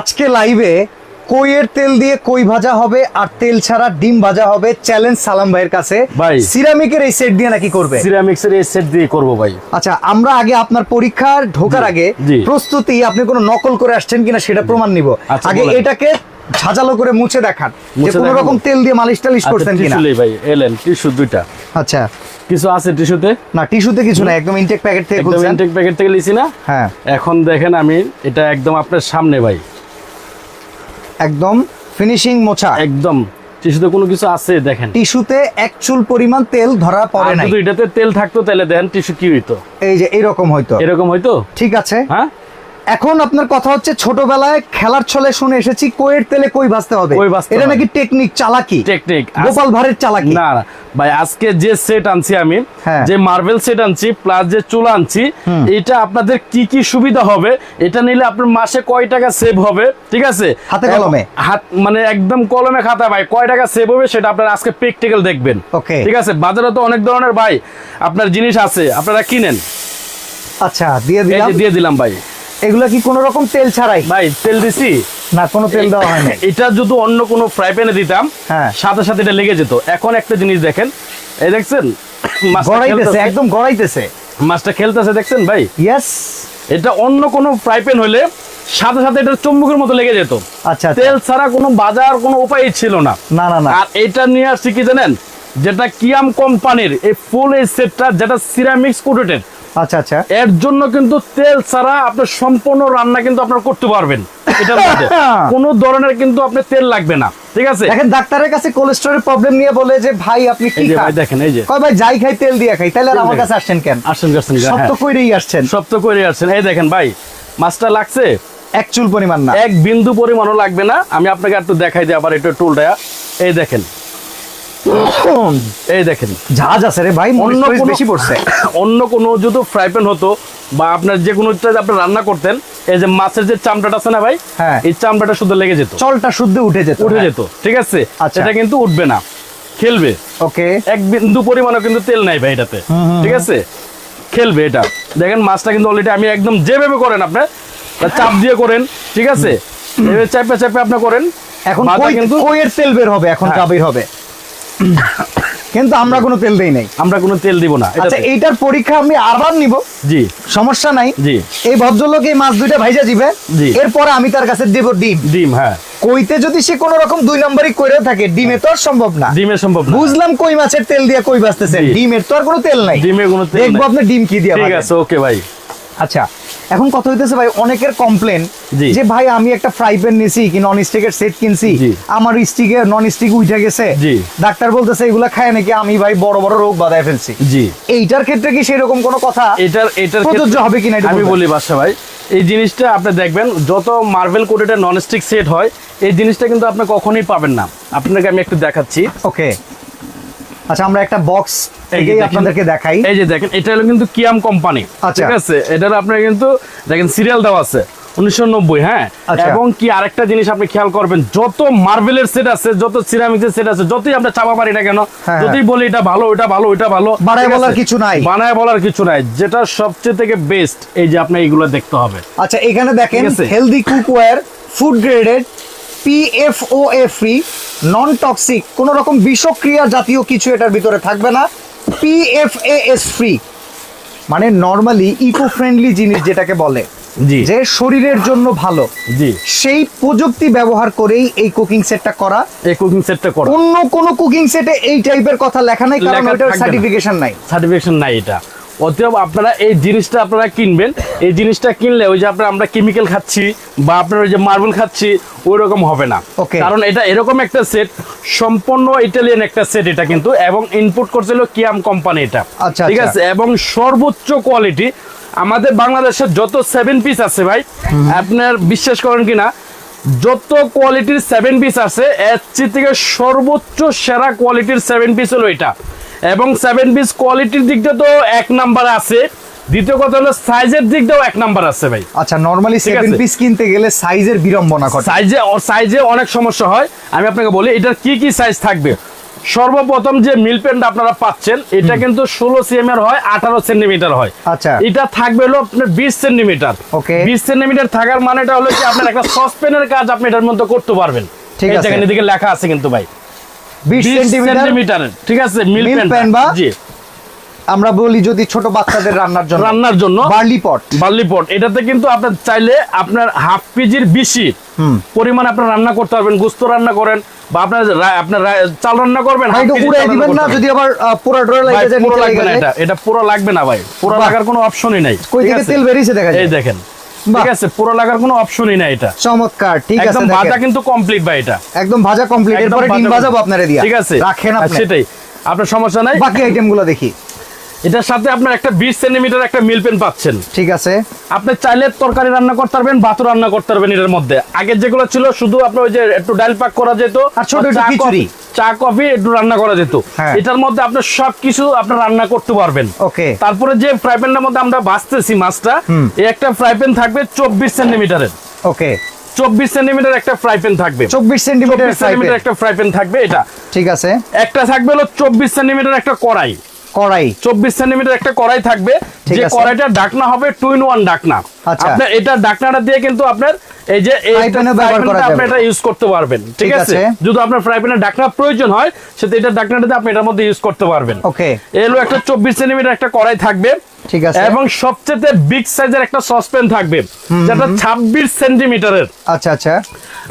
আজকে লাইভে কইয়ের তেল দিয়ে কই ভাজা হবে আর তেল ছাড়া ডিম ভাজা হবে। চ্যালেঞ্জ সালাম ভাইয়ের কাছে। ভাই। সিরামিকের এই সেট দিয়ে নাকি করবে? সিরামিক্সের এই সেট দিয়ে করব ভাই। আচ্ছা আমরা আগে আপনার পরীক্ষার ঢোকার আগে প্রস্তুতি আপনি কোনো নকল করে আসছেন কিনা সেটা প্রমাণ নিব। আচ্ছা, আগে এটাকে ঝাঁঝালো করে মুছে দেখান যে কোনো রকম তেল দিয়ে মালিশ টালিশ আচ্ছা করছেন কিনা। টিস্যু ভাই এলেন টিস্যু দুইটা। আচ্ছা। কিছু আছে টিস্যুতে না টিস্যুতে কিছু না একদম ইনটেক প্যাকেট থেকে একদম ইনটেক প্যাকেট থেকে লিছি না। হ্যাঁ। এখন দেখেন আমি এটা একদম আপনার সামনে ভাই। একদম ফিনিশিং মোছা। একদম। টিস্যুতে কোনো কিছু আছে? দেখেন। টিস্যুতে এক চুল পরিমাণ তেল ধরা পড়ে না যদি এটাতে তেল থাকতো তাহলে দেখেন টিস্যু কি হইতো? এই যে এরকম হইতো। এরকম হইতো? ঠিক আছে। হ্যাঁ? এখন আপনার কথা হচ্ছে ছোটবেলায় খেলার ছলে শুনে এসেছি কোয়ের তেলে কই ভাজতে হবে? এটা নাকি টেকনিক চালাকি? টেকনিক। গোপাল ভাঁড়ের চালাকি? না না। ভাই আজকে যে সেট আনছি আমি হ্যাঁ। যে মার্বেল সেট আনছি প্লাস যে চুল আনছি এটা আপনাদের কি কি সুবিধা হবে? এটা নিলে আপনার মাসে কয় টাকা সেভ হবে? ঠিক আছে? হাতে কলমে? হাত মানে একদম কলমে খাতা ভাই। কয় টাকা সেভ হবে সেটা আপনারা আজকে প্র্যাকটিক্যাল দেখবেন। ওকে ঠিক আছে? বাজারে তো অনেক ধরনের ভাই আপনার জিনিস আছে। আপনারা কিনেন। আচ্ছা দিয়ে দিলাম। দিয়ে দিলাম ভাই। এগুলা কি কোনো রকম তেল ছাড়াই? ভাই তেল দিছি। না কোনো তেল দেওয়া হয় না এটা যদি অন্য কোনো ফ্রাই প্যানে দিতাম হ্যাঁ। সাথে সাথে এটা লেগে যেত। এখন একটা জিনিস দেখেন এই দেখছেন? গড়াইতেছে একদম গড়াইতেছে। মাছটা খেলতেছে দেখছেন ভাই? ইয়েস এটা অন্য কোনো ফ্রাই প্যান হলে সাথে সাথে এটা চুম্বকের মতো লেগে যেত। আচ্ছা আচ্ছা। তেল ছাড়া কোনো বাজার কোনো উপায় ছিল না। না না না। আর এটা নিয়ে আসছি কি জানেন? যেটা কিয়াম কোম্পানির এই ফুল এই সেটটা যেটা সিরামিক্স কোটেড আচ্ছা আচ্ছা। এর জন্য কিন্তু তেল ছাড়া আপনার সম্পূর্ণ রান্না কিন্তু আপনারা করতে পারবেন। এটার মধ্যে। কোনো ধরনের কিন্তু আপনার তেল লাগবে না। ঠিক আছে? দেখেন ডাক্তারের কাছে কোলেস্ট্রলের প্রবলেম নিয়ে বলে যে ভাই আপনি কি খান দেখেন এই যে। কয় ভাই যাই খাই তেল দিয়ে খাই। তাহলে আমার কাছে আসছেন কেন? আসেন আসেন সব হ্যাঁ তো কইরেই আসছেন। সব তো করে আসছেন। এই দেখেন ভাই মাছটা লাগছে? এক চুল পরিমাণ না। এক বিন্দু পরিমাণও লাগবে না। আমি আপনাকে একটু দেখাই দিই আবার একটু টুলটা এই দেখেন এই দেখেন। জাহাজ আছে রে ভাই অন্য বেশি পড়ছে। অন্য কোনো যদি ফ্রাই প্যান হতো বা আপনার যে কোনো আপনি রান্না করতেন এই যে মাছের যে চামড়াটা আছে না ভাই হ্যাঁ। এই চামড়াটা শুধু লেগে যেত। চলটা শুদ্ধ উঠে যেত উঠে যেত ঠিক আছে? আচ্ছা। এটা কিন্তু উঠবে না খেলবে। ওকে। এক বিন্দু পরিমাণও কিন্তু তেল নাই ভাই এটাতে ঠিক আছে? খেলবে এটা। দেখেন মাছটা কিন্তু অলরেডি আমি একদম যেভাবে করেন আপনি চাপ দিয়ে করেন ঠিক আছে? এভাবে চাপে চাপে আপনি করেন। এখন কিন্তু কইয়ের তেল বের হবে এখন হ্যাঁ। হবে। কিন্তু আমরা কোনো তেল দেই নাই। আমরা কোনো তেল দিব না আচ্ছা এইটার পরীক্ষা আমি আবার নিব। জি। সমস্যা নাই। জি। এই ভদ্রলোক এই মাছ দুইটা ভাইজা দিবে জি। এরপরে আমি তার কাছে দেব ডিম। ডিম হ্যাঁ। কইতে যদি সে কোনো রকম দুই নম্বরই করে থাকে ডিমে তো আর সম্ভব না। ডিমের সম্ভব না। বুঝলাম কই মাছের তেল দিয়ে কই বাঁচতেছে। ডিমের তো আর কোনো তেল নাই। ডিমে কোনো তেল দেখব। আপনি ডিম কি দিয়ে ঠিক আছে ওকে ভাই। আচ্ছা এখন কথা হইতেছে ভাই অনেকের কমপ্লেন যে ভাই আমি একটা ফ্রাই প্যান নিছি কি নন স্টিকের সেট কিনছি। আমার স্টিকে নন স্টিক উঠে গেছে। ডাক্তার বলতেছে এগুলা খায় নাকি? আমি ভাই বড় বড় রোগ বাধায় ফেলছি। এইটার ক্ষেত্রে কি সেরকম কোনো কথা এটার এটার প্রযোজ্য ক্ষেত্রে- হবে কিনা আমি বলি বাদশা ভাই এই জিনিসটা আপনি দেখবেন যত marble coated non stick set হয় এই জিনিসটা কিন্তু আপনি কখনোই পাবেন না। আপনাকে আমি একটু দেখাচ্ছি। ওকে আচ্ছা আমরা একটা বক্স এই যে থেকেই দেখেন- আপনাদেরকে দেখাই এই যে দেখেন এটা হলো কিন্তু কিয়াম কোম্পানি আচ্ছা। ঠিক আছে এটার আপনার কিন্তু দেখেন সিরিয়াল দেওয়া আছে উনিশশো হ্যাঁ আচ্ছা। এবং কি আরেকটা জিনিস আপনি খেয়াল করবেন যত মার্বেলের সেট আছে যত সিরামিক্সের সেট আছে যতই আমরা চাপা পারি না কেন হ্যাঁ। যতই বলি এটা ভালো এটা ভালো এটা ভালো আছে? বলার কিছু নাই। বানায় বলার কিছু নাই যেটা সবচেয়ে থেকে বেস্ট এই যে আপনি এইগুলো দেখতে হবে আচ্ছা এখানে দেখেন। Healthy cookware food graded PFOA free non toxic কোন রকম বিষক্রিয়া জাতীয় কিছু এটার ভিতরে থাকবে না। পিএফএএস ফ্রি মানে নর্মালি ইকো ফ্রেন্ডলি জিনিস যেটাকে বলে জি। যে শরীরের জন্য ভালো। জি। সেই প্রযুক্তি ব্যবহার করেই এই কুকিং সেটটা করা। এই কুকিং সেটটা করো। অন্য কোন কুকিং সেটে এই টাইপের কথা লেখা নাই কারণ না। সার্টিফিকেশন নাই। সার্টিফিকেশন নাই এটা। অতএব আপনারা এই জিনিসটা আপনারা কিনবেন। এই জিনিসটা কিনলে ওই যে আপনার আমরা কেমিক্যাল খাচ্ছি বা আপনার ওই যে মার্বেল খাচ্ছি ওই রকম হবে না। কারণ এটা এরকম একটা সেট সম্পূর্ণ ইটালিয়ান একটা সেট এটা কিন্তু এবং ইনপুট করছিল কিয়াম কোম্পানি এটা। আচ্ছা, ঠিক আচ্ছা। আছে? এবং সর্বোচ্চ কোয়ালিটি আমাদের বাংলাদেশের যত সেভেন পিস আছে ভাই আপনার বিশ্বাস করেন কিনা যত কোয়ালিটির সেভেন পিস আছে এর থেকে সর্বোচ্চ সেরা কোয়ালিটির সেভেন পিস হলো এটা। এবং সেভেন পিস কোয়ালিটির দিকটা তো এক নাম্বার আছে। দ্বিতীয় কথা হলো সাইজের দিকটাও এক নাম্বার আছে ভাই। আচ্ছা নর্মালি ঠিক সেভেন পিস কিনতে গেলে সাইজের বিড়ম্বনা ঘটে। সাইজে সাইজে অনেক সমস্যা হয়। আমি আপনাকে বলি এটার কি কি সাইজ থাকবে? সর্বপ্রথম যে মিল পেনটা আপনারা পাচ্ছেন এটা কিন্তু ষোলো সিএম এর হয় আঠারো সেন্টিমিটার হয়। আচ্ছা। এটা থাকবে হলো আপনার বিশ সেন্টিমিটার Okay. বিশ সেন্টিমিটার থাকার মানেটা হলো কি আপনার একটা সসপেনের কাজ আপনি এটার মধ্যে করতে পারবেন। ঠিক আছে। দেখেন এদিকে লেখা আছে কিন্তু ভাই। বিশ বিশ সেন্টিমিটার ঠিক আছে মিল Mill বা- জি। আমরা বলি যদি ছোট বাচ্চাদের রান্নার জন্য। রান্নার জন্য। বার্লি পট বার্লি পট এটাতে কিন্তু আপনার চাইলে আপনার হাফ কেজির বেশি পরিমাণ আপনার রান্না করতে পারবেন গুস্ত রান্না করেন বা আপনার আপনার চাল রান্না করবেন ভাই half একটু কেজি উড়াই দিবেন না যদি আবার আহ, পুরো ড্রয়ে লাগে পুরো লাগবে না এটা। এটা পুরো লাগবে না ভাই। পুরো বাহ। লাগার কোনো অপশনই নাই কই থেকে তেল বেরিয়েছে দেখা এই যায়। দেখেন। বাহ। ঠিক আছে পুরো লাগার কোনো অপশনই নাই এটা। চমৎকার ঠিক আছে একদম ভাজা কিন্তু কমপ্লিট ভাই এটা। একদম ভাজা কমপ্লিট এরপরে ডিম ভাজাবো আপনারে দিয়া। ঠিক আছে রাখেন আপনি। সেটাই। আপনার সমস্যা নাই? বাকি আইটেমগুলো দেখি। এটার সাথে আপনার একটা বিশ সেন্টিমিটার একটা মিল পেন পাচ্ছেন। ঠিক আছে। আপনি চাইলে তরকারি রান্না করতে পারবেন ভাতও রান্না করতে পারবেন এটার মধ্যে। আগে যেগুলো ছিল শুধু আপনার ওই যে একটু ডাল পাক করা যেত আর ছোট খিচুড়ি। চা কফি একটু রান্না করা যেত। হ্যাঁ। এটার মধ্যে আপনার সবকিছু আপনার রান্না করতে পারবেন। ওকে। তারপরে যে ফ্রাই প্যানটার মধ্যে আমরা বাঁচতেছি মাছটা এই একটা ফ্রাই প্যান থাকবে চব্বিশ সেন্টিমিটারের। ওকে। চব্বিশ সেন্টিমিটার একটা ফ্রাই প্যান থাকবে। চব্বিশ সেন্টিমিটার চব্বিশ সেন্টিমিটার একটা ফ্রাই প্যান থাকবে এটা। ঠিক আছে। একটা থাকবে হলো চব্বিশ সেন্টিমিটার একটা কড়াই। কড়াই। চব্বিশ সেন্টিমিটার একটা কড়াই থাকবে। যে কড়াইটা ডাকনা হবে টু ইন ওয়ান ডাকনা। আচ্ছা। আপনার এটা ডাকনাটা দিয়ে কিন্তু আপনার এই যে আপনি এটা ইউজ করতে পারবেন। ঠিক আছে। যদি আপনার ফ্রাই প্যানের ডাকনা প্রয়োজন হয় সেটা এটা ডাকনাটা দিয়ে আপনি এটার মধ্যে ইউজ করতে পারবেন। ওকে এলো একটা চব্বিশ সেন্টিমিটার একটা কড়াই থাকবে। ঠিক আছে। এবং সবচেয়ে বিগ সাইজের একটা সসপ্যান থাকবে যেটা ছাব্বিশ সেন্টিমিটারের আচ্ছা আচ্ছা।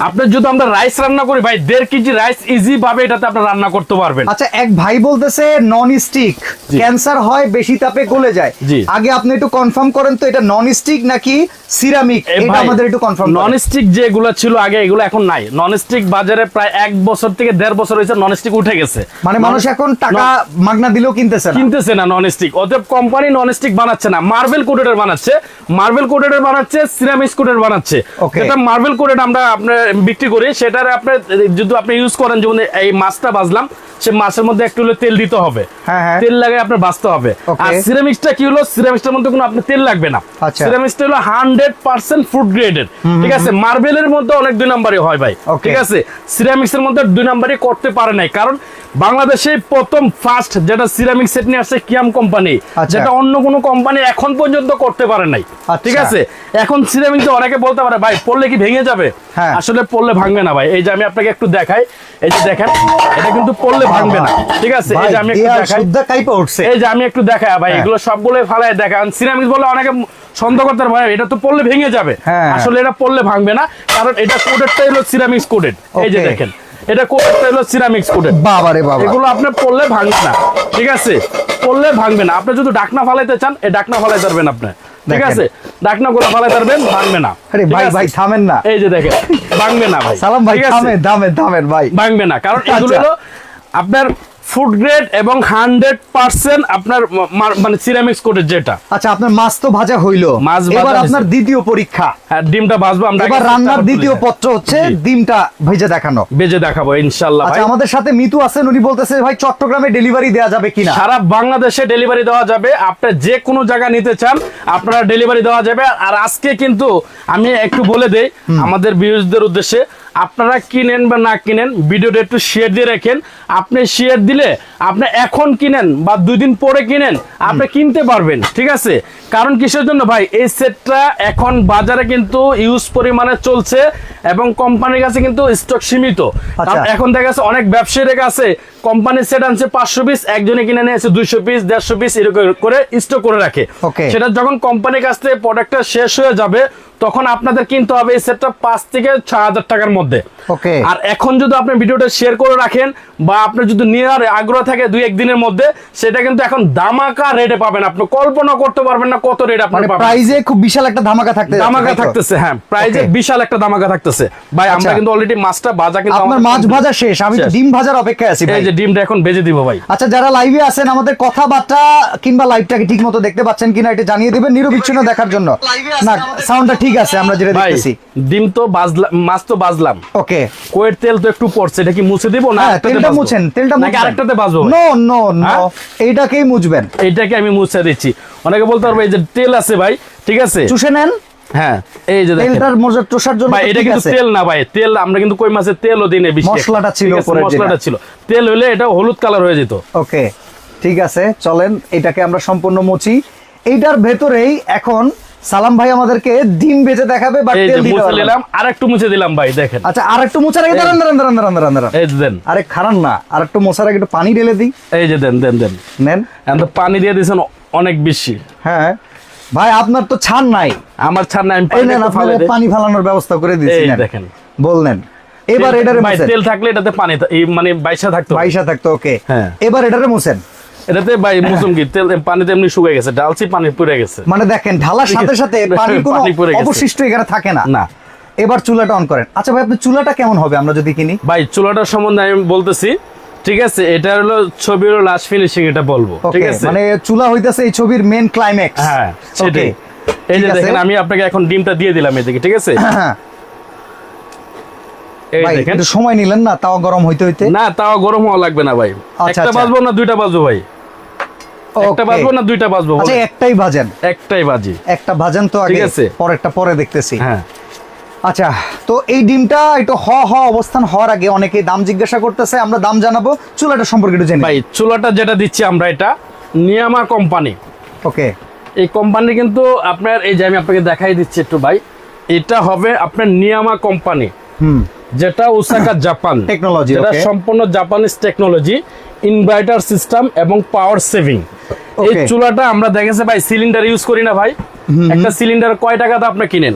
আপনি যদি আমরা রাইস রান্না করি ভাই কেজি রাইস ইজি ভাবে এটাতে আপনি রান্না করতে পারবেন। আচ্ছা এক ভাই বলতেছে নন স্টিক ক্যান্সার হয় বেশি তাপে গলে যায়। আগে আপনি একটু কনফার্ম করেন তো এটা নন স্টিক নাকি সিরামিক এটা আমাদের একটু কনফার্ম নন স্টিক যেগুলো ছিল আগে এগুলো এখন নাই। নন স্টিক বাজারে প্রায় এক বছর থেকে দেড় বছর হয়েছে নন স্টিক উঠে গেছে। মানে মানুষ এখন টাকা মাগনা দিলেও কিনতেছে না। কিনতেছে না নন স্টিক অতএব কোম্পানি নন স্টিক বানাচ্ছে না। মার্বেল কোটেডের বানাচ্ছে। মার্বেল কোটেডের বানাচ্ছে সিরামিক্স কোটেড বানাচ্ছে। এটা মার্বেল কোটেড আমরা আপনার বিক্রি করি সেটার আপনার যদি আপনি ইউজ করেন যেমন এই মাছটা বাজলাম সে মাছের মধ্যে একটু হলে তেল দিতে হবে। হ্যাঁ, হ্যাঁ। তেল লাগে আপনার বাঁচতে হবে। আর সিরামিক্সটা কি হলো? সিরামিক্সটার মধ্যে কোনো আপনার তেল লাগবে না। আচ্ছা। সিরামিক্সটা হলো হান্ড্রেড পার্সেন্ট ফুড গ্রেডের ঠিক আছে? মার্বেলের মধ্যে অনেক দুই নাম্বারই হয় ভাই। ঠিক আছে? সিরামিক্স এর মধ্যে দুই নাম্বারই করতে পারে নাই। কারণ বাংলাদেশে প্রথম ফার্স্ট যেটা সিরামিক সেট নিয়ে আসছে কিয়াম কোম্পানি। যেটা অন্য কোনো কোম্পানি এখন পর্যন্ত করতে পারে নাই। আচ্ছা। ঠিক আছে? এখন সিরামিক অনেকে বলতে পারে ভাই পড়লে কি ভেঙে যাবে? হ্যাঁ। আসলে পড়লে ভাঙবে না ভাই। এই যে আমি আপনাকে একটু দেখাই। এই যে দেখেন এটা কিন্তু পড়লে ভাঙবে না। ঠিক আছে? এই যে আমি একটু দেখাই। শুদ্ধা কাইপা উঠছে। এই যে আমি একটু দেখাই ভাই হ্যাঁ। এগুলো সবগুলো ফালায় দেখান সিরামিক বলে অনেকে সন্দেহ করতে ভাই এটা তো পড়লে ভেঙে যাবে। হ্যাঁ। আসলে এটা পড়লে ভাঙবে না কারণ এটা কোডেরটা হলো সিরামিক্স কোডেড এই যে দেখেন এটা কোডেরটা হলো সিরামিক্স কোডেড বাবা রে বাবা। এগুলো আপনি পড়লে ভাঙবে না ঠিক আছে? পড়লে ভাঙবে না। আপনি যদি ডাকনা ফালাইতে চান এই ডাকনা ফালাইতে পারবেন আপনি ঠিক আছে? ডাকনা গুলো ফালাইতে পারবেন ভাঙবে না। আরে ভাই ভাই থামেন না। এই যে দেখেন ভাঙবে না ভাই। সালাম ভাই? থামেন থামেন থামেন ভাই। ভাঙবে না কারণ আচ্ছা। এগুলো আপনার ফুড গ্রেড এবং হান্ড্রেড পার্সেন্ট আপনার মানে সিরামিক্স কোডের যেটা। আচ্ছা আপনার মাছ তো ভাজা হইল। মাছ এবার আপনার দ্বিতীয় পরীক্ষা। হ্যাঁ, ডিমটা ভাজবো আমরা এবার রান্নার দ্বিতীয় পত্র হচ্ছে ডিমটা ভেজে দেখানো। বেজে দেখাবো ইনশাল্লাহ ভাই। আচ্ছা আমাদের সাথে মিতু আছেন উনি বলতেছে ভাই চট্টগ্রামে ডেলিভারি দেওয়া যাবে কিনা? সারা বাংলাদেশে ডেলিভারি দেওয়া যাবে। আপনি যে কোনো জায়গা নিতে চান আপনারা ডেলিভারি দেওয়া যাবে। আর আজকে কিন্তু আমি একটু বলে দেই আমাদের ভিউজদের উদ্দেশ্যে আপনারা কিনেন বা না কিনেন ভিডিওটা একটু শেয়ার দিয়ে রাখেন। আপনি শেয়ার দিলে আপনি এখন কিনেন বা দুই দিন পরে কিনেন আপনি কিনতে পারবেন ঠিক আছে? কারণ কিসের জন্য ভাই এই সেটটা এখন বাজারে কিন্তু ইউজ পরিমাণে চলছে এবং কোম্পানির কাছে কিন্তু স্টক সীমিত। আচ্ছা। এখন দেখা যাচ্ছে অনেক ব্যবসায়ীর কাছে কোম্পানির সেট আনছে পাঁচশো পিস একজনে কিনে নিয়েছে দুইশো পিস দেড়শো পিস এরকম করে স্টক করে রাখে। সেটা যখন কোম্পানির কাছ থেকে প্রোডাক্টটা শেষ হয়ে যাবে তখন আপনাদের কিনতে হবে এই সেটটা পাঁচ থেকে ছয় হাজার টাকার মধ্যে। Okay. আর এখন যদি আপনি ভিডিওটা শেয়ার করে রাখেন বা আপনার যদি নেওয়ার আগ্রহ থাকে দুই একদিনের মধ্যে সেটা কিন্তু এখন দামাকা রেটে পাবেন। আপনি কল্পনা করতে পারবেন না কত রেট আপনি মানে পাবেন। প্রাইজে খুব বিশাল একটা ধামাকা থাকতে দামাকা থাকতেছে হ্যাঁ প্রাইজে বিশাল একটা ধামাকা থাকতেছে। ভাই আমরা আচ্ছা। কিন্তু অলরেডি মাছটা ভাজা কিন্তু আমার মাছ ভাজা শেষ আমি তো ডিম ভাজার অপেক্ষায় আছি ভাই। এই যে ডিমটা এখন বেজে দিব ভাই। আচ্ছা যারা লাইভে আছেন আমাদের কথাবার্তা কিংবা লাইভটাকে ঠিক মতো দেখতে পাচ্ছেন কিনা এটা জানিয়ে দেবেন নিরবিচ্ছিন্ন দেখার জন্য। না সাউন্ডটা ঠিক আছে আমরা যেটা দেখতেছি। ডিম তো বাজলাম মাছ তো বাজলাম। ওকে। কোয়ের তেল তো একটু পড়ছে এটা কি মুছে দিব না হ্যাঁ তেলটা মুছেন তেলটা নাকি আরেকটাতে বাজবো? ভাই? No no no? এইটাকেই মুছবেন। এইটাকে আমি মুছে দিচ্ছি। অনেকে বলতে পারব এই যে তেল আছে ভাই ঠিক আছে? চুষে নেন। হ্যাঁ এই যে তেলটার জন্য ভাই এটা কিন্তু তেল না ভাই তেল আমরা কিন্তু কই মাছের তেলও দিই না বেশি মশলাটা ছিল ঠিক উপরের মশলাটা ছিল। তেল হলে এটা হলুদ কালার হয়ে যেত। ওকে ঠিক আছে চলেন এটাকে আমরা সম্পূর্ণ মুছি। এইটার ভেতরেই এখন সালাম ভাই আমাদেরকে ডিম বেজে দেখাবে বা তেল মুছে পারবে না। নিলাম আর একটু মুছে দিলাম ভাই দেখেন। আচ্ছা আর একটু মোছার আগে দাঁড়ান দাঁড়ান দাঁড়ান দাঁড়ান দাঁড়ান দাঁড়ান। এই যে দেন। আরে খারান না আর একটু মোছার আগে একটু পানি ঢেলে দিই। এই যে দেন দেন দেন। নেন। এখন পানি দিয়ে দিয়েছেন অনেক বেশি। হ্যাঁ ভাই আপনার তো ছান নাই। আমার ছাড় আমি এই পানি ফালানোর ব্যবস্থা করে দিয়েছি এই দেখেন। বললেন এবার এটারে মুছেন। তেল থাকলে এটাতে পানি মানে বাইসা থাকতো পয়সা থাকতো ওকে। হ্যাঁ। এবার এটারে মুছেন। এটাতে ভাই মুসুম কি তেল পানিতে এমনি শুকিয়ে গেছে ডালছি পানি পুড়ে গেছে। মানে দেখেন ঢালার সাথে সাথে পানির কোনো পানি গেছে। অবশিষ্ট এখানে থাকে না। না। এবার চুলাটা অন করেন। আচ্ছা ভাই আপনি চুলাটা কেমন হবে আমরা যদি কিনি? ভাই চুলাটার সম্বন্ধে আমি বলতেছি ঠিক আছে এটা হলো ছবির লাস্ট ফিনিশিং এটা বলব ঠিক আছে? মানে চুলা হইতাছে এই ছবির মেন ক্লাইম্যাক্স হ্যাঁ সেটাই। এই যে দেখেন আমি আপনাকে এখন ডিমটা দিয়ে দিলাম এদিকে ঠিক আছে? এই ভাই একটু সময় নিলেন না? তাও গরম হইতে হইতে? না তাও গরম হওয়া লাগবে না ভাই। একটা আচ্ছা। বাজবো না দুইটা বাজবো ভাই? একটা বাজবো না দুইটা বাজবো আচ্ছা একটাই ভাজেন একটাই বাজি। একটা ভাজেন তো আগে ঠিক আছে। পরেরটা পরে দেখতেছি। হ্যাঁ। আচ্ছা তো এই ডিমটা একটু হ হ অবস্থান হওয়ার আগে অনেকে দাম জিজ্ঞাসা করতেছে আমরা দাম জানাব। চুলাটা সম্পর্কে একটু জেনে ভাই চুলাটা যেটা দিচ্ছি আমরা এটা নিয়ামা কোম্পানি। ওকে। এই কোম্পানি কিন্তু আপনার এই যে আমি আপনাকে দেখাই দিচ্ছি একটু ভাই এটা হবে আপনার নিয়ামা কোম্পানি। হুম। যেটা ওসাকা জাপান টেকনোলজি যেটা সম্পূর্ণ জাপানিজ টেকনোলজি ইনভার্টার সিস্টেম এবং পাওয়ার সেভিং এই চুলাটা আমরা দেখেছি ভাই সিলিন্ডার ইউজ করি না ভাই। একটা সিলিন্ডার কয় টাকাতে আপনি কিনেন?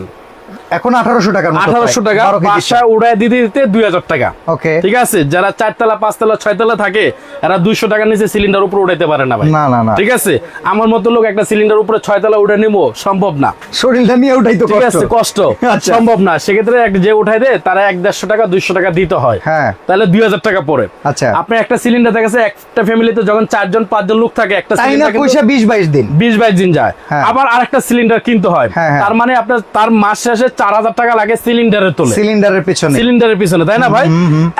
এখন আঠারোশো মতো আঠারোশো টাকা বাসা উড়ায় দিতে দিতে দুই হাজার টাকা। ওকে। ঠিক আছে? যারা চারতলা পাঁচতলা ছয়তলা থাকে এরা দুইশো টাকার নিচে সিলিন্ডার উপরে উঠাইতে পারে না ভাই। না না না। ঠিক আছে? আমার মতো লোক একটা সিলিন্ডার উপরে ছয়তলা উঠে নিবো সম্ভব না। শরীরটা নিয়ে ওটাই তো ঠিক আছে? কষ্ট। আচ্ছা। সম্ভব না। সেক্ষেত্রে যে উঠাই দেয় তারা এক দেড়শো টাকা দুইশো টাকা দিতে হয়। হ্যাঁ। তাহলে দুই হাজার টাকা পড়ে। আচ্ছা। আপনি একটা সিলিন্ডার দেখেছে একটা ফ্যামিলিতে যখন চারজন পাঁচজন লোক থাকে একটা সিলিন্ডার পয়সা বিশ বাইশ দিন। বিশ বাইশ দিন যায়। হ্যাঁ। আবার আরেকটা সিলিন্ডার কিনতে হয়। হ্যাঁ, হ্যাঁ। তার মানে আপনার তার মাস শেষে চার হাজার টাকা লাগে সিলিন্ডারের তোলে। সিলিন্ডারের পিছনে। সিলিন্ডারের পিছনে তাই না ভাই?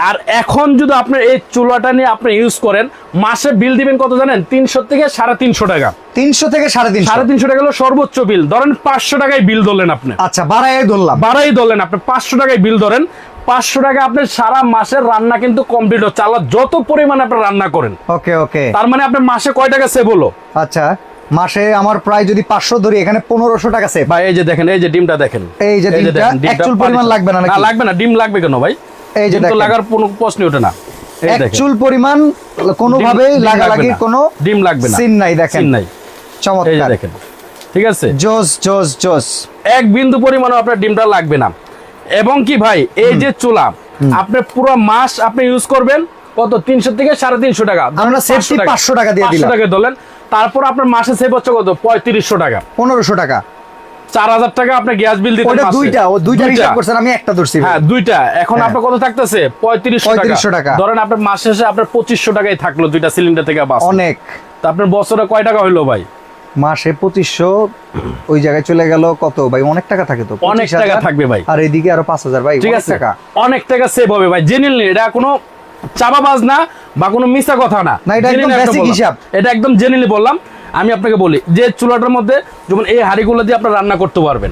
আর এখন যদি আপনি এই চুলাটা নিয়ে আপনি ইউজ করেন মাসে বিল দিবেন কত জানেন? তিনশো থেকে সাড়ে তিনশো টাকা। তিনশো থেকে সাড়ে তিনশো। সাড়ে তিনশো টাকা হলো সর্বোচ্চ বিল ধরেন পাঁচশো টাকায় বিল ধরলেন আপনি। আচ্ছা বাড়াই ধরলাম। বাড়াই ধরলেন আপনি পাঁচশো টাকায় বিল ধরেন। পাঁচশো টাকা আপনার সারা মাসের রান্না কিন্তু কমপ্লিট হচ্ছে। আল্লাহ যত পরিমাণে আপনি রান্না করেন। ওকে ওকে তার মানে আপনার মাসে কয় টাকা সেভ হলো? আচ্ছা। মাসে আমার প্রায় যদি পাঁচশো ধরি এখানে পনেরোশো টাকা সেভ ভাই এই যে দেখেন এই যে ডিমটা দেখেন। এই যে ডিমটা, পরিমাণ লাগবে না? লাগবে না ডিম লাগবে কেন ভাই? এই যে। লাগার কোনো প্রশ্নই ওঠে না। পরিমাণ কোনোভাবেই না। কোনো ডিম লাগবে না। সিন নাই দেখেন। সিন নাই। চমৎকার। দেখেন। ঠিক আছে? জোস জোস জোস। এক বিন্দু পরিমাণও আপনার ডিমটা লাগবে না। এবং কি ভাই এই যে চুলা আপনি পুরো মাস আপনি ইউজ করবেন কত? তিনশো থেকে সাড়ে তিনশো টাকা আমরা safety 500 টাকা দিয়ে দিলাম। টাকা ধরলেন। তারপর আপনার মাসে সেভ হচ্ছে কত? পঁয়ত্রিশশো টাকা। পনেরোশো টাকা। চার হাজার টাকা আপনার গ্যাস বিল দিতে দুইটা ও দুইটা হিসাব করছেন আমি একটা ধরছি। হ্যাঁ দুইটা। এখন হ্যাঁ। আপনার কত থাকতেছে? পঁয়ত্রিশশো 3500 টাকা। ধরেন আপনার মাস শেষে আপনার পঁচিশশো টাকাই থাকল দুইটা সিলিন্ডার থেকে বাস। অনেক। তা আপনার বছরে কয় টাকা হইল ভাই? মাসে পঁচিশশো ওই জায়গায় চলে গেল কত? ভাই অনেক টাকা থাকে তো। অনেক 25,000 টাকা থাকবে ভাই। আর এদিকে আরও পাঁচ হাজার ভাই ঠিক আছে। টাকা। অনেক টাকা সেভ হবে ভাই। জেনুইনলি এটা কোনো চাপাবাজ না বা কোনো মিথ্যা কথা না এটা একদম। হিসাব। এটা একদম জেনুইনলি বললাম আমি আপনাকে বলি যে চুলাটার মধ্যে যেমন এই হাড়িগুলো দিয়ে আপনারা রান্না করতে পারবেন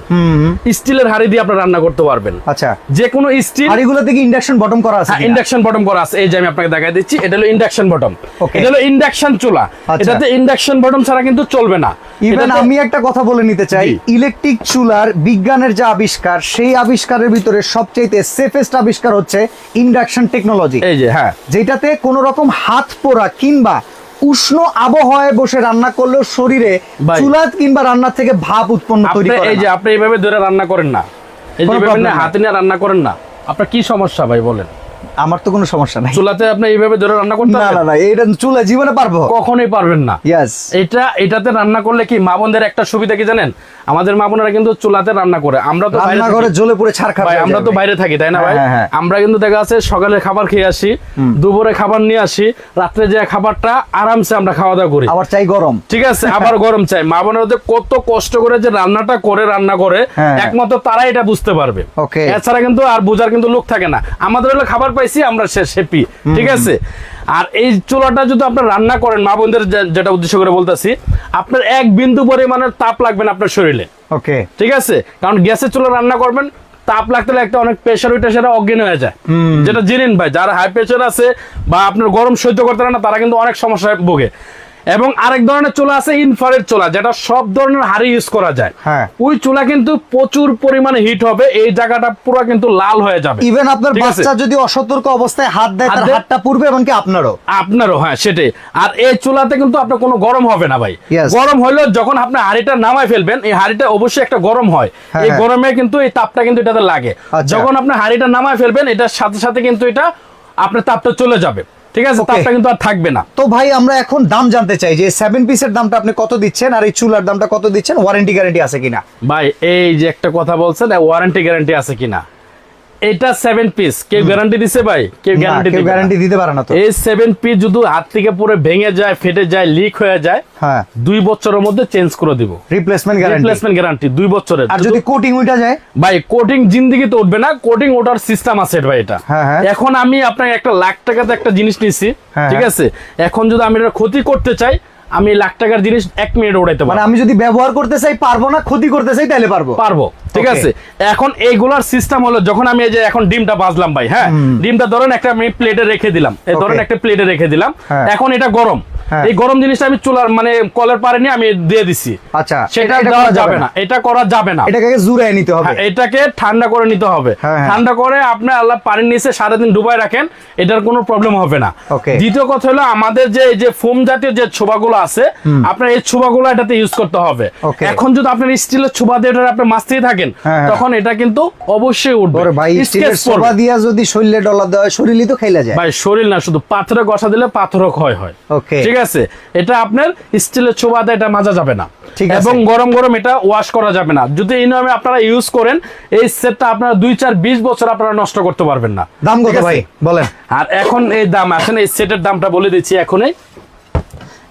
স্টিলের হাড়ি দিয়ে আপনারা রান্না করতে পারবেন। আচ্ছা। যে কোনো স্টিল হাড়িগুলো থেকে ইন্ডাকশন বটম করা আছে? ইন্ডাকশন বটম করা আছে। এই যে আমি আপনাকে দেখাই দিচ্ছি এটা হলো ইন্ডাকশন বটম এটা হলো ইন্ডাকশন চুলা। আচ্ছা। এটাতে ইন্ডাকশন বটম ছাড়া কিন্তু চলবে না। ইভেন আমি একটা কথা বলে নিতে চাই ইলেকট্রিক চুলার বিজ্ঞানের যে আবিষ্কার সেই আবিষ্কারের ভিতরে সবচেয়ে সেফেস্ট আবিষ্কার হচ্ছে ইন্ডাকশন টেকনোলজি এই যে হ্যাঁ। যেটাতে কোনো রকম হাত পোড়া কিংবা উষ্ণ আবহাওয়ায় বসে রান্না করলেও শরীরে। চুলাত কিংবা রান্নার থেকে ভাব উৎপন্ন তৈরি করে এই যে আপনি এইভাবে ধরে রান্না করেন না। এই যে হাতে নিয়ে রান্না করেন না। আপনার কি সমস্যা ভাই বলেন। আমার তো কোনো সমস্যা নাই। চুলাতে আপনি এইভাবে ধরে রান্না করতে না না না এইটা চুলা জীবনে পারব। কখনোই পারবেন না। ইয়াস এটা এটাতে রান্না করলে কি মা বোনদের একটা সুবিধা কি জানেন? আমাদের মা বোনেরা কিন্তু চুলাতে রান্না করে। আমরা তো রান্নাঘরে থাকি। জ্বলে পুড়ে ছাড় খাবে ভাই আমরা তো বাইরে থাকি তাই না ভাই? হ্যাঁ, হ্যাঁ। আমরা কিন্তু দেখা যাচ্ছে সকালে খাবার খেয়ে আসি দুপুরে খাবার নিয়ে আসি রাত্রে যে খাবারটা আরামসে আমরা খাওয়া দাওয়া করি। আবার চাই গরম। ঠিক আছে আবার গরম চাই। মা বোনেরা যে কত কষ্ট করে যে রান্নাটা করে রান্না করে হ্যাঁ। একমাত্র তারা এটা বুঝতে পারবে. এছাড়া কিন্তু আর বোঝার কিন্তু লোক থাকে না। আমাদের হলো খাবার পাইছি আমরা হ্যাপি ঠিক আছে? আর এই চুলাটা যদি আপনার রান্না করেন মা বোনদের যেটা উদ্দেশ্য করে বলতেছি আপনার এক বিন্দু পরিমাণের তাপ লাগবে না আপনার শরীরে। ওকে। ঠিক আছে? কারণ গ্যাসের চুলা রান্না করবেন তাপ লাগতে লাগতে অনেক প্রেশার ওইটা সেটা অজ্ঞান হয়ে যায়। যেটা জেনেন ভাই যারা হাই প্রেশার আছে বা আপনার গরম সহ্য করতে পারে না তারা কিন্তু অনেক সমস্যায় ভোগে। এবং আরেক ধরনের চুলা আছে ইনফ্রারেড চুলা যেটা সব ধরনের হাড়ি ইউজ করা যায়। হ্যাঁ। ওই চুলা কিন্তু প্রচুর পরিমাণে হিট হবে এই জায়গাটা পুরো কিন্তু লাল হয়ে যাবে। ইভেন আপনার বাচ্চা যদি অসতর্ক অবস্থায় হাত দেয় তার? হাতটা পুড়বে এমনকি আপনারও। আপনারও হ্যাঁ সেটাই। আর এই চুলাতে কিন্তু আপনার কোনো গরম হবে না ভাই। গরম হলেও যখন আপনি হাড়িটা নামায় ফেলবেন এই হাড়িটা অবশ্যই একটা গরম হয়। হ্যাঁ, এই হ্যাঁ। গরমে কিন্তু এই তাপটা কিন্তু এটাতে লাগে। আচ্ছা। যখন আপনি হাড়িটা নামায় ফেলবেন এটার সাথে সাথে কিন্তু এটা আপনার তাপটা চলে যাবে। ঠিক আছে. তাপটা কিন্তু আর থাকবে না। তো ভাই আমরা এখন দাম জানতে চাই যে সেভেন পিসের দামটা আপনি কত দিচ্ছেন আর এই চুলার দামটা কত দিচ্ছেন? ওয়ারেন্টি গ্যারান্টি আছে কিনা? ভাই এই যে একটা কথা বলছেন ওয়ারেন্টি গ্যারান্টি আছে কিনা? এটা সেভেন পিস কেউ গ্যারান্টি দিছে ভাই? কেউ গ্যারান্টি কেউ গ্যারান্টি দিতে পারে না তো। এই সেভেন পিস যদি হাত থেকে পুরো ভেঙে যায় ফেটে যায় লিক হয়ে যায় হ্যাঁ। দুই বছরের মধ্যে চেঞ্জ করে দিব। রিপ্লেসমেন্ট গ্যারান্টি রিপ্লেসমেন্ট গ্যারান্টি দুই বছরের। আর যদি কোটিং উঠা যায়? ভাই কোটিং জিন্দিগিতে উঠবে না কোটিং ওঠার সিস্টেম আছে ভাই এটা। হ্যাঁ, হ্যাঁ। এখন আমি আপনাকে একটা লাখ টাকাতে একটা জিনিস নিছি হ্যাঁ, ঠিক। আছে? এখন যদি আমি এটা ক্ষতি করতে চাই আমি লাখ টাকার জিনিস এক মিনিট উড়াইতে মানে পারব। আমি যদি ব্যবহার করতে চাই পারব না ক্ষতি করতে চাই তাহলে পারব। পারব ঠিক আছে? এখন এইগুলার সিস্টেম হলো যখন আমি এই যে এখন ডিমটা বাজলাম ভাই হ্যাঁ? ডিমটা ধরেন একটা আমি প্লেটে রেখে দিলাম। এই ধরেন একটা প্লেটে রেখে দিলাম। হ্যাঁ। এখন এটা গরম। এই গরম জিনিসটা আমি চুলার মানে কলের পারে নিয়ে আমি দিয়ে দিছি। আচ্ছা সেটা দেওয়া করা যাবে না। এটা করা যাবে না। এটাকে জুড়াই নিতে হবে। হ্যাঁ, এটাকে ঠান্ডা করে নিতে হবে। হ্যাঁ, হ্যাঁ। ঠান্ডা করে আপনি আল্লাহ পানির নিচে সারাদিন ডুবাই রাখেন এটার কোনো প্রবলেম হবে না। দ্বিতীয় কথা হলো আমাদের যে এই যে ফোম জাতীয় যে ছোবাগুলো আছে আপনার এই ছোবাগুলো এটাতে ইউজ করতে হবে। এখন যদি আপনার স্টিলের ছোবা দিয়ে এটা আপনি মাছতেই থাকেন হ্যাঁ, হ্যাঁ। তখন এটা কিন্তু অবশ্যই উঠবে। ভাই স্টিলের পড়বে। দিয়া যদি শরীরে ডলা হয় শরীরই তো খাইলা যায়। ভাই শরীর না শুধু পাথরে গসা দিলে পাথরও ক্ষয় হয়। Okay. ঠিক আছে? এটা আপনার স্টিলের ছোবাতে এটা মাজা যাবে না। ঠিক আছে। এবং গরম গরম এটা ওয়াশ করা যাবে না। যদি এই নিয়মে আপনারা ইউজ করেন এই সেটটা আপনারা দুই চার বিশ বছর আপনারা নষ্ট করতে পারবেন না। দাম কত ভাই? বলেন। আর এখন এই দাম এখন এই সেটের দামটা বলে দিচ্ছি এখনই।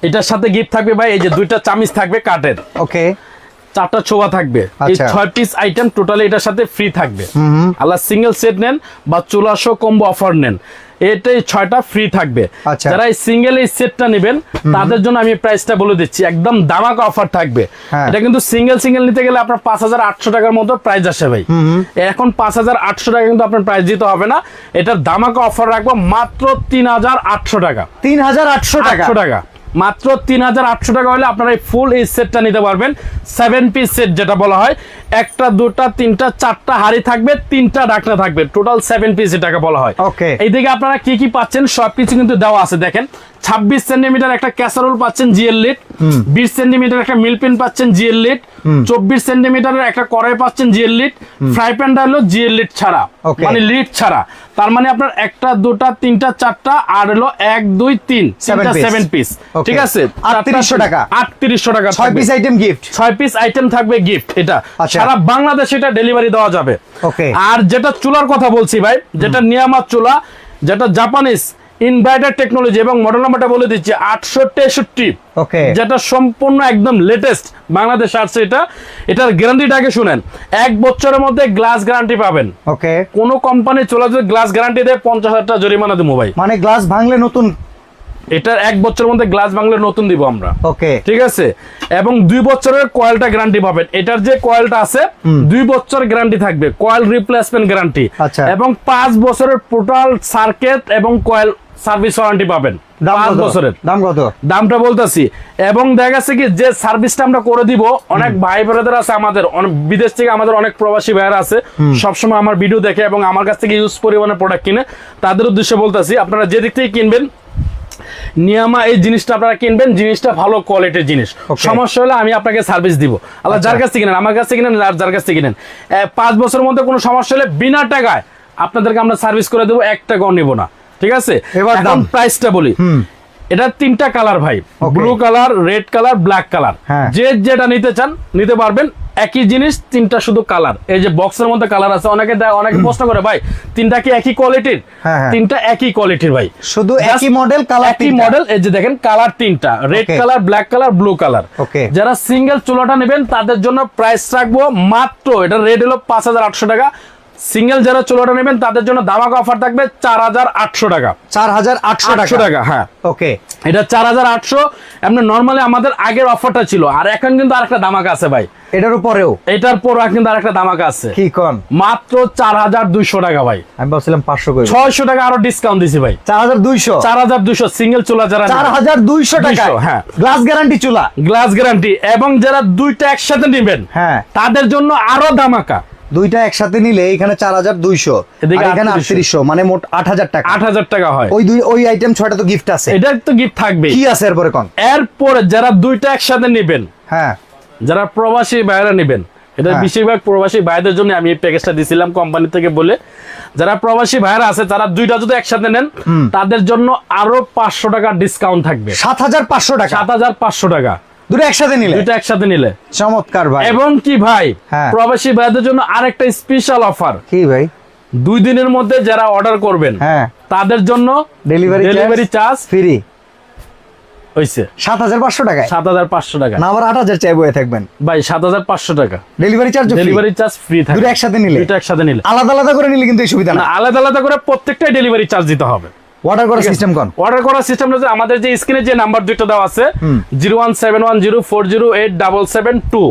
এটার সাথে গিফট থাকবে ভাই এই যে দুইটা চামিচ থাকবে কাঠের। ওকে চারটা ছোবা থাকবে। এই আচ্ছা। ছয় পিস আইটেম টোটালি এটার সাথে ফ্রি থাকবে। আল্লাহ সিঙ্গেল সেট নেন বা চুলাশো কম্বো অফার নেন। এটাই ছয়টা ফ্রি থাকবে। আচ্ছা। যারা এই সিঙ্গেল এই সেটটা নেবেন তাদের জন্য আমি প্রাইসটা বলে দিচ্ছি। একদম দামাকা অফার থাকবে। হ্যাঁ। এটা কিন্তু সিঙ্গেল সিঙ্গেল নিতে গেলে আপনার পাঁচ হাজার আটশো টাকার মতো প্রাইস আসে ভাই। এখন পাঁচ হাজার আটশো টাকা কিন্তু আপনার প্রাইস দিতে হবে না। এটার দামাকা অফার রাখব মাত্র তিন হাজার আটশো টাকা। তিন হাজার আটশো টাকা? টাকা। মাত্র তিন হাজার আটশো টাকা হলে আপনারা এই ফুল এই সেটটা নিতে পারবেন। সেভেন পিস সেট যেটা বলা হয়। একটা দুটা তিনটা চারটা হাড়ি থাকবে তিনটা ডাকনা থাকবে। টোটাল সেভেন পিস এটাকে বলা হয়। ওকে এইদিকে আপনারা কি কি পাচ্ছেন সবকিছু কিন্তু দেওয়া আছে দেখেন। ছাব্বিশ সেন্টিমিটার একটা ক্যাসারোল পাচ্ছেন জিএল লিট বিশ সেন্টিমিটার একটা মিলপিন পাচ্ছেন জিএল লিট চব্বিশ সেন্টিমিটারের একটা কড়াই পাচ্ছেন জিএল লিট ফ্রাই প্যানটা হলো জিএল লিট ছাড়া মানে লিট ছাড়া। তার মানে আপনার একটা দুটা তিনটা চারটা আর হলো এক দুই তিন সেভেন পিস ঠিক আছে? 3800 টাকা। আটত্রিশশো টাকা ছয় পিস আইটেম গিফট ছয় পিস আইটেম থাকবে গিফট এটা। আচ্ছা। সারা বাংলাদেশে এটা ডেলিভারি দেওয়া যাবে। আর যেটা চুলার কথা বলছি ভাই যেটা নিয়ামাত চুলা যেটা জাপানিজ ইনভার্টার টেকনোলজি এবং মডেল নাম্বারটা বলে দিচ্ছি আটশো তেষট্টি। ওকে যেটা সম্পূর্ণ একদম লেটেস্ট বাংলাদেশ আসছে এটা। এটার গ্যারান্টিটা আগে শুনেন এক বছরের মধ্যে গ্লাস গ্যারান্টি পাবেন। ওকে কোনো কোম্পানি চলে যদি গ্লাস গ্যারান্টি দেয় পঞ্চাশ হাজার টাকা জরিমানা দেবো ভাই। মানে গ্লাস ভাঙলে নতুন এটার এক বছরের মধ্যে গ্লাস বাংলা নতুন দিব আমরা। ওকে। ঠিক আছে? এবং দুই বছরের কয়েলটা গ্যারান্টি পাবেন। এটার যে কয়েলটা আছে দুই বছর গ্যারান্টি থাকবে। কয়েল রিপ্লেসমেন্ট গ্যারান্টি আচ্ছা। এবং পাঁচ বছরের টোটাল সার্কিট এবং কয়েল সার্ভিস ওয়ারেন্টি পাবেন। পাঁচ বছরের। দাম কত? দামটা বলতেছি। এবং দেখা যাচ্ছে কি যে সার্ভিসটা আমরা করে দিব অনেক ভাই বোনেদের আছে আমাদের বিদেশ থেকে আমাদের অনেক প্রবাসী ভাইয়েরা আছে। সবসময় আমার ভিডিও দেখে এবং আমার কাছ থেকে ইউজ পরিমাণে প্রোডাক্ট কিনে তাদের উদ্দেশ্যে বলতেছি আপনারা যে দিক থেকে কিনবেন নিয়ামা এই জিনিসটা আপনারা কিনবেন জিনিসটা ভালো কোয়ালিটির জিনিস. সমস্যা হলে আমি আপনাকে সার্ভিস দিব। আল্লাহ যার কাছ থেকে কিনেন আমার কাছ থেকে কিনেন আর যার কাছ থেকে কিনেন পাঁচ বছরের মধ্যে কোনো সমস্যা হলে বিনা টাকায় আপনাদেরকে আমরা সার্ভিস করে দেবো এক টাকাও নিব না। ঠিক আছে? এবার দাম। প্রাইসটা বলি। এটা তিনটা কালার ভাই। Blue colour red colour black colour. যে যেটা নিতে চান নিতে পারবেন। একই জিনিস তিনটা শুধু কালার এই যে বক্সের মধ্যে কালার আছে অনেকে দেয় অনেকে প্রশ্ন করে ভাই তিনটা কি একই কোয়ালিটির হ্যাঁ, হ্যাঁ। তিনটা একই কোয়ালিটির ভাই। শুধু একই মডেল কালার একই মডেল এই যে দেখেন কালার তিনটা। Red colour black colour blue colour. যারা সিঙ্গেল চুলাটা নেবেন তাদের জন্য প্রাইস রাখব মাত্র এটা রেড হলো পাঁচ হাজার আটশো টাকা। সিঙ্গেল যারা চুলাটা নেবেন তাদের জন্য দামাকা অফার থাকবে চার হাজার আটশো টাকা। চার হাজার আটশো টাকা। হ্যাঁ। ওকে। এটা চার হাজার আটশো এমনি নর্মালি আমাদের আগের অফারটা ছিল। আর এখন কিন্তু আরেকটা দামাকা আছে ভাই। এটার উপরেও? এটার কিন্তু আরেকটা দামাকা আছে। কি কন? মাত্র চার হাজার দুইশো টাকা ভাই। আমি ভাবছিলাম পাঁচশো করে ছয়শো টাকা আরও ডিসকাউন্ট দিছি ভাই। চার হাজার দুইশো? চার হাজার দুইশো সিঙ্গেল চুলা যারা চার হাজার দুইশো টাকা হ্যাঁ। গ্লাস গ্যারান্টি চুলা? গ্লাস গ্যারান্টি এবং যারা দুইটা একসাথে নেবেন হ্যাঁ। তাদের জন্য আরও দামাকা। দুইটা একসাথে নিলে এখানে চার হাজার দুইশো এখানে আটত্রিশশো। মানে মোট আট হাজার টাকা। আট হাজার টাকা হয়। ওই দুই ওই আইটেম ছয়টা তো গিফট আছে। এটা তো গিফট থাকবে কি আছে এরপরে কন? এরপরে যারা দুইটা একসাথে নেবেন হ্যাঁ। যারা প্রবাসী বাইরে নেবেন এটা হ্যাঁ। বেশিরভাগ প্রবাসী ভাইদের জন্য আমি এই প্যাকেজটা দিছিলাম কোম্পানি থেকে বলে। যারা প্রবাসী ভাইরা আছে তারা দুইটা যদি একসাথে নেন তাদের জন্য আরও পাঁচশো টাকা ডিসকাউন্ট থাকবে। সাত হাজার পাঁচশো টাকা। সাত হাজার পাঁচশো টাকা। দুটো একসাথে নিলে? দুইটা একসাথে নিলে। চমৎকার ভাই। এবং কি ভাই? হ্যাঁ। প্রবাসী ভাইদের জন্য আরেকটা স্পেশাল অফার কি ভাই? দুই দিনের মধ্যে যারা অর্ডার করবেন হ্যাঁ। তাদের জন্য ডেলিভারি ডেলিভারি চার্জ ফ্রি হইছে। সাত হাজার পাঁচশো টাকায়? সাত হাজার পাঁচশো টাকা। না আবার আট হাজার চাই বয়ে থাকবেন। ভাই সাত হাজার পাঁচশো টাকা। Delivery charge delivery charge free থাকে। দুটো একসাথে নিলে? দুটো একসাথে নিলে। আলাদা আলাদা করে নিলে কিন্তু এই সুবিধা না। আলাদা আলাদা করে প্রত্যেকটাই ডেলিভারি চার্জ দিতে হবে। অর্ডার করার সিস্টেম কোন? অর্ডার করার সিস্টেম হচ্ছে আমাদের যে স্ক্রিনে যে নাম্বার দুটো দেওয়া আছে zero one seven one zero four zero eight double seven two.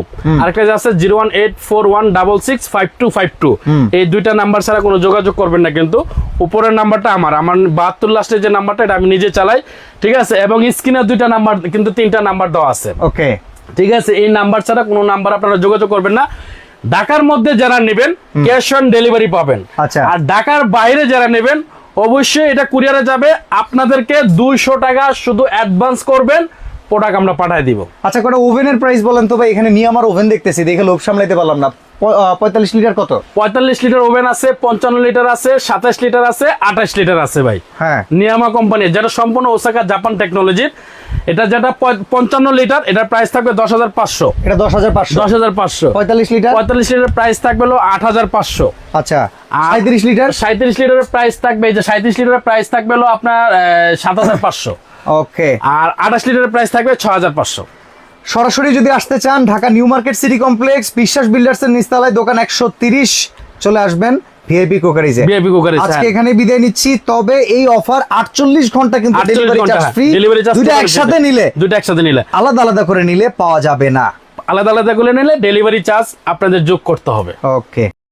আরেকটা যে আছে zero one eight four one double six five two five two. এই দুইটা নাম্বার ছাড়া কোনো যোগাযোগ করবেন না কিন্তু। উপরের নাম্বারটা আমার আমার বাহাত্তর লাস্টের যে নাম্বারটা এটা আমি নিজে চালাই। ঠিক আছে? এবং স্ক্রিনের দুইটা নাম্বার কিন্তু তিনটা নাম্বার দেওয়া আছে। ওকে ঠিক আছে? এই নাম্বার ছাড়া কোনো নাম্বার আপনারা যোগাযোগ করবেন না। ঢাকার মধ্যে যারা নেবেন ক্যাশ অন ডেলিভারি পাবেন। আচ্ছা। আর ঢাকার বাইরে যারা নেবেন অবশ্যই এটা কুরিয়ারে যাবে। আপনাদেরকে দুইশো টাকা শুধু অ্যাডভান্স করবেন প্রোডাক্ট আমরা পাঠিয়ে দিব। আচ্ছা কটা ওভেনের প্রাইস বলেন তো ভাই এখানে নিয়ে আমার ওভেন দেখতেছি দেখে লোভ সামলাইতে পারলাম না। পঁয়তাল্লিশ লিটার কত? পঁয়তাল্লিশ লিটার ওভেন আছে পঞ্চান্ন লিটার আছে সাতাশ লিটার আছে আঠাশ লিটার আছে ভাই। হ্যাঁ। নিয়ামা কোম্পানি যেটা সম্পূর্ণ ওসাকা জাপান টেকনোলজির এটা যেটা পঞ্চান্ন লিটার এটার প্রাইস থাকবে দশ হাজার পাঁচশো। এটা দশ হাজার পাঁচশো। দশ হাজার পাঁচশো। পঁয়তাল্লিশ লিটার? পঁয়তাল্লিশ লিটার প্রাইস থাকবে হলো আট হাজার পাঁচশো। আচ্ছা সাঁত্রিশ লিটার? সাঁত্রিশ লিটারের প্রাইস থাকবে এই যে সাঁত্রিশ লিটারের প্রাইস থাকবে হলো আপনার সাত হাজার পাঁচশো। ওকে। আর আঠাশ লিটারের প্রাইস থাকবে ছ হাজার পাঁচশো। সরাসরি যদি আসতে চান Dhaka new market city complex Biswas builders এর নিস্তালায় দোকান একশো তিরিশ চলে আসবেন। ভিআইপি কোকারিজে ভিআইপি Cookeries, আজকে। এখানে বিদায় নিচ্ছি তবে এই অফার আটচল্লিশ ঘণ্টা কিন্তু delivery charge. Free delivery charge দুইটা একসাথে নিলে। দুটো একসাথে নিলে। আলাদা আলাদা করে নিলে পাওয়া যাবে না। আলাদা আলাদা করে নিলে ডেলিভারি চার্জ আপনাদের যোগ করতে হবে। ওকে